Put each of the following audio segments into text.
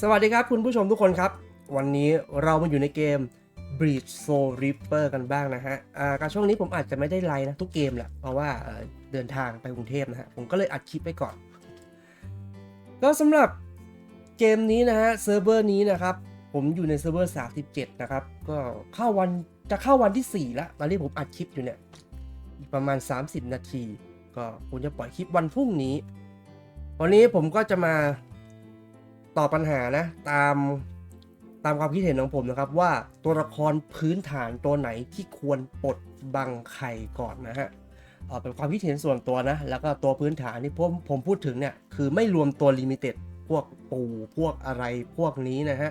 สวัสดีครับคุณผู้ชมทุกคนครับ วันนี้เรามาอยู่ในเกม Breach Soul Reaper กันบ้างนะฮะอ่าการช่วงนี้ผมอาจจะไม่ได้ไลน์นะทุกเกมแหละเพราะว่าเดินทางไปกรุงเทพนะฮะผมก็เลยอัดคลิปไปก่อน ก็สำหรับเกมนี้นะฮะเซิร์ฟเวอร์นี้นะครับ ผมอยู่ในเซิร์ฟเวอร์ 37 นะครับ ก็เข้าวันจะเข้าวันที่4แล้วตอนนี้ผมอัดคลิปอยู่เนี่ยประมาณ 30 นาที ก็ผมจะปล่อยคลิปวันพรุ่งนี้ วันนี้ผมก็จะมา ตอบปัญหานะ ตามตามความคิดเห็นของผมนะครับ ว่าตัวละครพื้นฐานตัวไหนที่ควรปลดบังไข่ก่อนนะฮะเออเป็นความคิดเห็นส่วนตัวนะ แล้วก็ตัวพื้นฐานที่ผมผมพูดถึงเนี่ย คือไม่รวมตัวลิมิเต็ดพวกปูพวกอะไรพวกนี้นะฮะ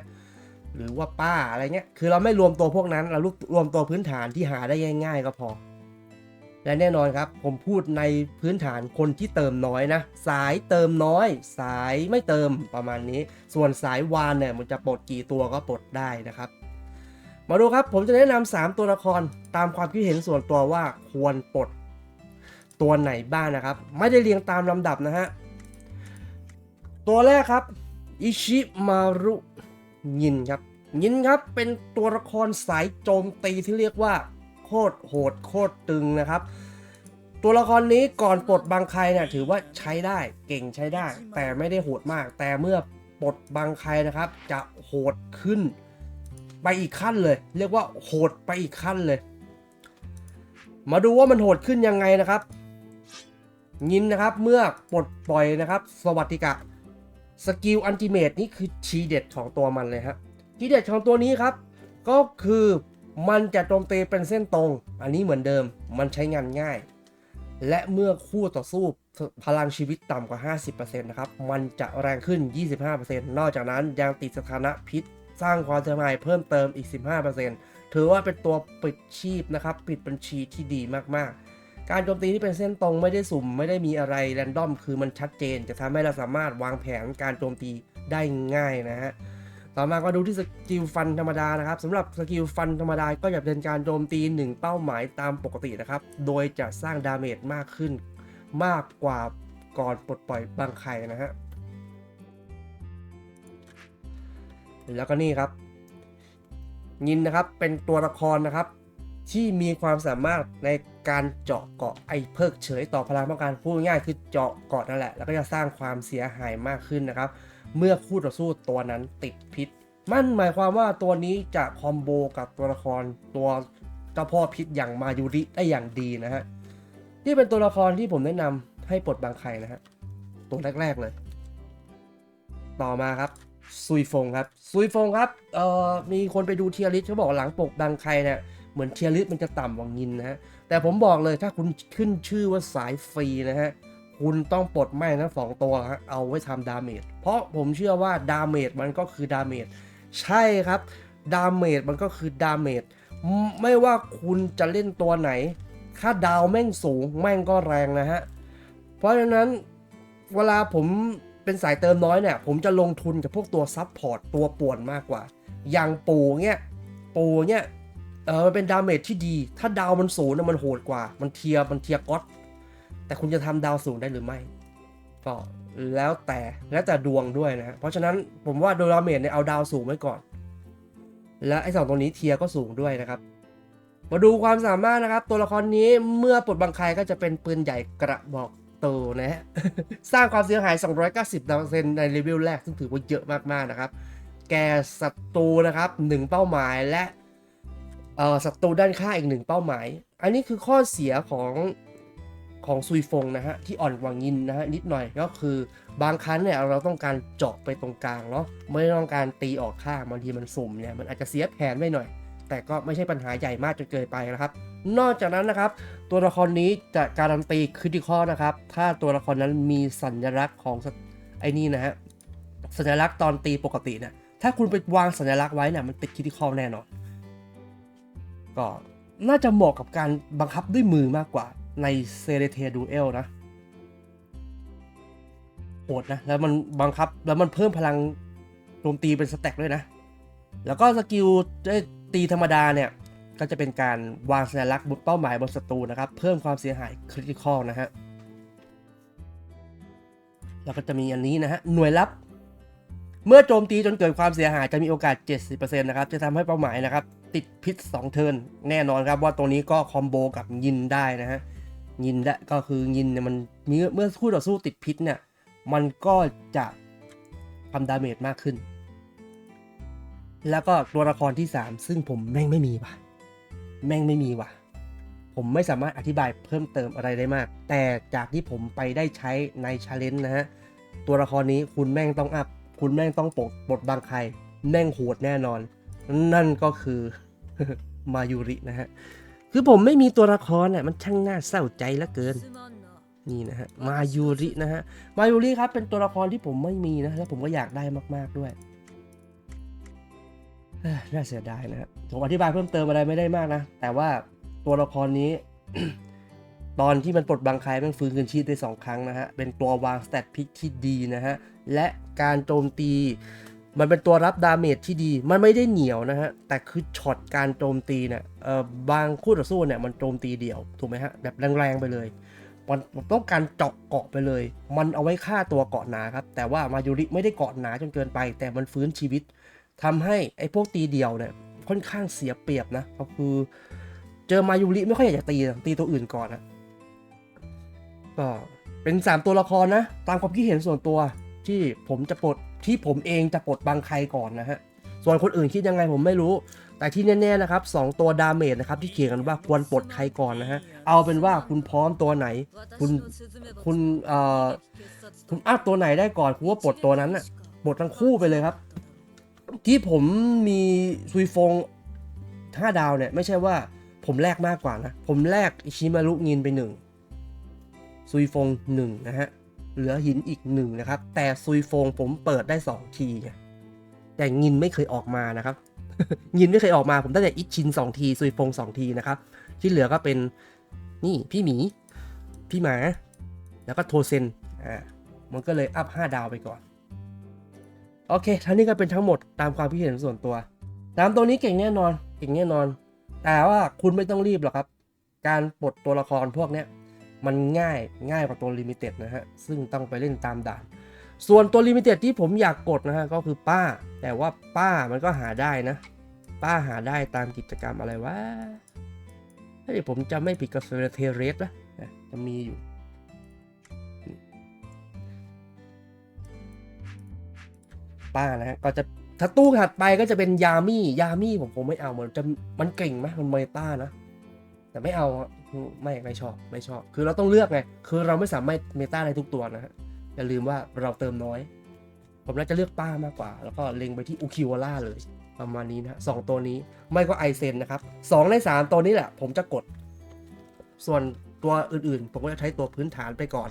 หรือว่าป้าอะไรเงี้ย คือเราไม่รวมตัวพวกนั้น เรารวมตัวพื้นฐานที่หาได้ง่าย ๆ ก็พอ และแน่นอนครับ ผมพูดในพื้นฐานคนที่เติมน้อยนะ สายเติมน้อย สายไม่เติมประมาณนี้ ส่วนสายวานเนี่ยมันจะปลดกี่ตัวก็ปลดได้นะครับ มาดูครับผมจะแนะนำ3ตัวละครตามความคิดเห็นส่วนตัวว่าควรปลดตัวไหนบ้างนะครับ ไม่ได้เรียงตามลำดับนะฮะ ตัวแรกครับอิชิมารุยินครับยินครับเป็นตัวละครสายโจมตีที่เรียกว่า โคตรโหดโคตรตึงนะครับ ตัวละครนี้ก่อนปลดบางใครเนี่ยถือว่าใช้ได้เก่งใช้ได้ แต่ไม่ได้โหดมาก แต่เมื่อปลดบางใครนะครับ จะโหดขึ้นไปอีกขั้นเลย เรียกว่าโหดไปอีกขั้นเลย มาดูว่ามันโหดขึ้นยังไงนะครับยินนะครับเมื่อปลดปล่อยนะครับ สวัสดิกะสกิลอันติเมตนี่คือชีเด็ดของตัวมันเลยครับทีเด็ดของตัวนี้ครับ ก็คือ มันจะโจมตีเป็นเส้นตรง อันนี้เหมือนเดิมมันใช้งานง่าย และเมื่อคู่ต่อสู้พลังชีวิตต่ำกว่า 50%นะครับ มันจะแรงขึ้น 25%นอกจากนั้นยังติดสถานะพิษ สร้างความเสียหายเพิ่มเติมอีก 15%ถือว่าเป็นตัวปิดชีพนะครับ ปิดบัญชีที่ดีมากๆ การโจมตีที่เป็นเส้นตรงไม่ได้สุ่ม ไม่ได้มีอะไรแรนดอม คือมันชัดเจน จะทำให้เราสามารถวางแผนการโจมตีได้ง่ายนะฮะ ต่อมาก็ดูที่สกิลฟันธรรมดานะครับสำหรับสกิลฟันธรรมดาก็จะเป็นการโจมตี 1 เป้าหมายตามปกตินะครับ โดยจะสร้างดาเมจมากขึ้น มากกว่าก่อนปลดปล่อยบางไข่นะฮะแล้วก็นี่ครับ ยินนะครับเป็นตัวละครนะครับ ที่มีความสามารถในการเจาะเกาะไอ้เพิกเฉยต่อพลังป้องกันพูดง่ายคือเจาะเกาะนั่นแหละ แล้วก็จะสร้างความเสียหายมากขึ้นนะครับ เมื่อคู่ต่อสู้ตัวนั้นติดพิษ มันหมายความว่าตัวนี้จะคอมโบกับตัวละครตัวเจ้าพ่อพิษอย่างมายุริได้อย่างดีนะฮะนี่เป็นตัวละครที่ผมแนะนำให้ปลดบางไข่นะฮะตัวแรก ๆเลย ต่อมาครับซุยฟงครับซุยฟงครับเอ่อมีคนไปดูเทียริสเขาบอกหลังปกบางไข่เนี่ยเหมือนเทียริสมันจะต่ำกว่างินนะฮะแต่ผมบอกเลยถ้าคุณขึ้นชื่อว่าสายฟรีนะฮะ คุณต้องปลดแม่งทั้งสองตัวฮะเอาไว้ทำดาเมจเพราะผมเชื่อว่าดาเมจมันก็คือดาเมจใช่ครับ ดาเมจมันก็คือดาเมจไม่ว่าคุณจะเล่นตัวไหน ค่าดาวแม่งสูงแม่งก็แรงนะฮะ เพราะฉะนั้นเวลาผมเป็นสายเติมน้อยเนี่ย ผมจะลงทุนกับพวกตัวซับพอร์ตตัวป่วนมากกว่า อย่างปูเนี่ยปูเนี่ยเออมันเป็นดาเมจที่ดี ถ้าดาวมันสูงเนี่ยมันโหดกว่า มันเทียมันเทียก๊อต แต่คุณจะทำดาวสูงได้หรือไม่ ก็แล้วแต่แล้วแต่ดวงด้วยนะ เพราะฉะนั้นผมว่าโดยดาเมจเนี่ยเอาดาวสูงไว้ก่อน และไอ้สองตรงนี้เทียร์ก็สูงด้วยนะครับ มาดูความสามารถนะครับ ตัวละครนี้เมื่อปลดบังคายก็จะเป็นปืนใหญ่กระบอกโตนะฮะสร้างความเสียหาย 290%ในเลเวลแรก ซึ่งถือว่าเยอะมากๆนะครับ แก่ศัตรูนะครับ 1 เป้าหมายและเอ่อศัตรูด้านข้างอีกหนึ่งเป้าหมาย อันนี้คือข้อเสียของ ของซุยฟงนะฮะที่อ่อนกว่างินนะฮะนิดหน่อยก็คือบางครั้งเนี่ยเราต้องการเจาะไปตรงกลางเนาะไม่ต้องการตีออกข้างบางทีมันสุ่มเนี่ยมันอาจจะเสียแผนไปหน่อย แต่ก็ไม่ใช่ปัญหาใหญ่มากจนเกินไปนะครับ นอกจากนั้นนะครับ ตัวละครนี้จะการันตีคริติคอนะครับ ถ้าตัวละครนั้นมีสัญลักษณ์ของไอ้นี่นะฮะสัญลักษณ์ตอนตีปกติเนี่ยถ้าคุณไปวางสัญลักษณ์ไว้เนี่ยมันติดคริติคอแน่นอนก็น่าจะเหมาะกับการบังคับด้วยมือมากกว่า ในเซเรเทดูเอลนะโหดนะ แล้วมันบังคับ แล้วมันเพิ่มพลังโจมตีเป็นสแต็กด้วยนะ แล้วก็สกิลได้ตีธรรมดาเนี่ย ก็จะเป็นการวางสัญลักษณ์บนเป้าหมายบนศัตรูนะครับ เพิ่มความเสียหายคริติคอลนะฮะ แล้วก็จะมีอันนี้นะฮะ หน่วยลับ เมื่อโจมตีจนเกิดความเสียหายจะมีโอกาส 70%นะครับ จะทำให้เป้าหมายนะครับ ติดพิษ 2 เทิร์นแน่นอนครับว่าตัวนี้ก็คอมโบกับยินได้นะฮะ ยินได้ก็คือยินเนี่ยมันมเมื่อคู่ต่อสู้ติดพิษเนี่ยมันก็จะทำดาเมจมากขึ้น แล้วก็ตัวละครที่ 3 ซึ่งผมแม่งไม่มีว่ะ แม่งไม่มีว่ะ ผมไม่สามารถอธิบายเพิ่มเติมอะไรได้มาก แต่จากที่ผมไปได้ใช้ในชาเลนจ์นะฮะ ตัวละครนี้คุณแม่งต้องอัพ คุณแม่งต้องปลดปลดบางใคร แม่งโหดแน่นอน นั่นก็คือมายูรินะฮะ คือผมไม่มีตัวละครน่ะมันช่างน่าเศร้าใจเหลือเกิน นี่นะฮะมายูรินะฮะมายูริครับเป็นตัวละครที่ผมไม่มีนะแล้วผมก็อยากได้มากๆด้วยน่าเสียดายนะฮะผมอธิบายเพิ่มเติมอะไรไม่ได้มากนะ แต่ว่าตัวละครนี้ ตอนที่มันปลดบางใครมันฟื้นคืนชีพได้สองครั้งนะฮะ เป็นตัววางสเตตพิกที่ดีนะฮะ และการโจมตี มันเป็นตัวรับดาเมจที่ดี มันไม่ได้เหนียวนะฮะ แต่คือช็อตการโจมตีเนี่ยเอ่อบางคู่ต่อสู้เนี่ยมันโจมตีเดี่ยว ถูกไหมฮะ แบบแรงๆไปเลยมันต้องการเจาะเกาะไปเลย มันเอาไว้ฆ่าตัวเกาะหนาครับ แต่ว่ามายูริไม่ได้เกาะหนาจนเกินไป แต่มันฟื้นชีวิตทำให้ไอ้พวกตีเดี่ยวเนี่ยค่อนข้างเสียเปรียบนะก็คือ เจอมายูริไม่ค่อยอยากจะตีตีตัวอื่นก่อนนะก็เป็น 3 ตัวละครนะ ตามความคิดเห็นส่วนตัวที่ผมจะปลด ที่ผมเองจะปลดบางใครก่อนนะฮะ ส่วนคนอื่นคิดยังไงผมไม่รู้ แต่ที่แน่ๆนะครับ2ตัวดาเมจนะครับที่เขียนกันว่าควรปลดใครก่อนนะฮะ เอาเป็นว่าคุณพร้อมตัวไหน คุณคุณเอ่อคุณอัพตัวไหนได้ก่อนคุณว่าปลดตัวนั้นน่ะปลดทั้งคู่ไปเลยครับที่ผมมีซุยฟง5ดาวเนี่ยไม่ใช่ว่าผมแลกมากกว่านะ ผมแลกอิชิมารุงินไปหนึ่งซุยฟงหนึ่งนะฮะ เหลือหินอีกหนึ่งนะครับ แต่ซุยฟงผมเปิดได้สองทีแต่งินไม่เคยออกมานะครับงินไม่เคยออกมาผมได้แต่อิชินสองทีซุยฟงสองทีนะครับ ที่เหลือก็เป็นนี่พี่หมี พี่หมา แล้วก็โทเซนอ่ามันก็เลยอัพ 5 ดาวไปก่อน โอเค ทั้งนี้ก็เป็นทั้งหมดตามความคิดเห็นส่วนตัว ตามตัวนี้เก่งแน่นอน เก่งแน่นอน แต่ว่าคุณไม่ต้องรีบหรอกครับ การปลดตัวละครพวกเนี้ย มันง่ายง่ายกว่าตัวลิมิเต็ดนะฮะ ซึ่งต้องไปเล่นตามด่าน ส่วนตัวลิมิเต็ดที่ผมอยากกดนะฮะ ก็คือป้า แต่ว่าป้ามันก็หาได้นะ ป้าหาได้ตามกิจกรรมอะไรวะถ้าเดี๋ยวผมจะไม่ผิดกับเฟรเทเรสนะจะมีอยู่ป้านะฮะก็จะถ้าตู้ถัดไปก็จะเป็นยามี่ยามี่ผมผมไม่เอาเหมือนจะมันเก่งไหมมันเมตานะ แต่ไม่เอา ไม่ไม่ชอบไม่ชอบ คือเราต้องเลือกไง คือเราไม่สามารถเมตาได้ทุกตัวนะฮะอย่าลืมว่าเราเติมน้อย ผมน่าจะเลือกป้ามากกว่า แล้วก็เล็งไปที่อุคิวล่าเลย ประมาณนี้นะสองตัวนี้ไม่ก็ไอเซนนะครับสองในสามตัวนี้แหละ ผมจะกด ส่วนตัวอื่นๆ ผมก็จะใช้ตัวพื้นฐานไปก่อน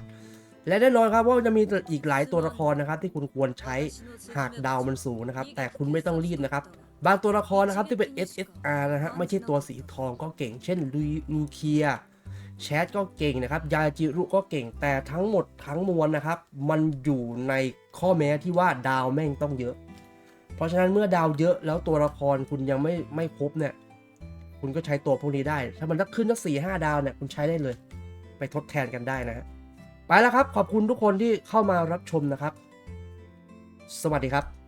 และแน่นอนครับว่าจะมีอีกหลายตัวละครนะครับ ที่คุณควรใช้หากดาวมันสูงนะครับ แต่คุณไม่ต้องรีบนะครับ บางตัวละครนะครับที่เป็น SSR นะฮะไม่ใช่ตัวสีทองก็เก่ง เช่นลูลูเคียแชทก็เก่งนะครับ ยาจิรุก็เก่งแต่ทั้งหมดทั้งมวลนะครับ มันอยู่ในข้อแม้ที่ว่าดาวแม่งต้องเยอะ เพราะฉะนั้นเมื่อดาวเยอะแล้วตัวละครคุณยังไม่ไม่ครบเนี่ย คุณก็ใช้ตัวพวกนี้ได้ ถ้ามันจะขึ้นสักสี่ห้าดาวเนี่ยคุณใช้ได้เลย ไปทดแทนกันได้นะฮะไปแล้วครับ ขอบคุณทุกคนที่เข้ามารับชมนะครับ สวัสดีครับ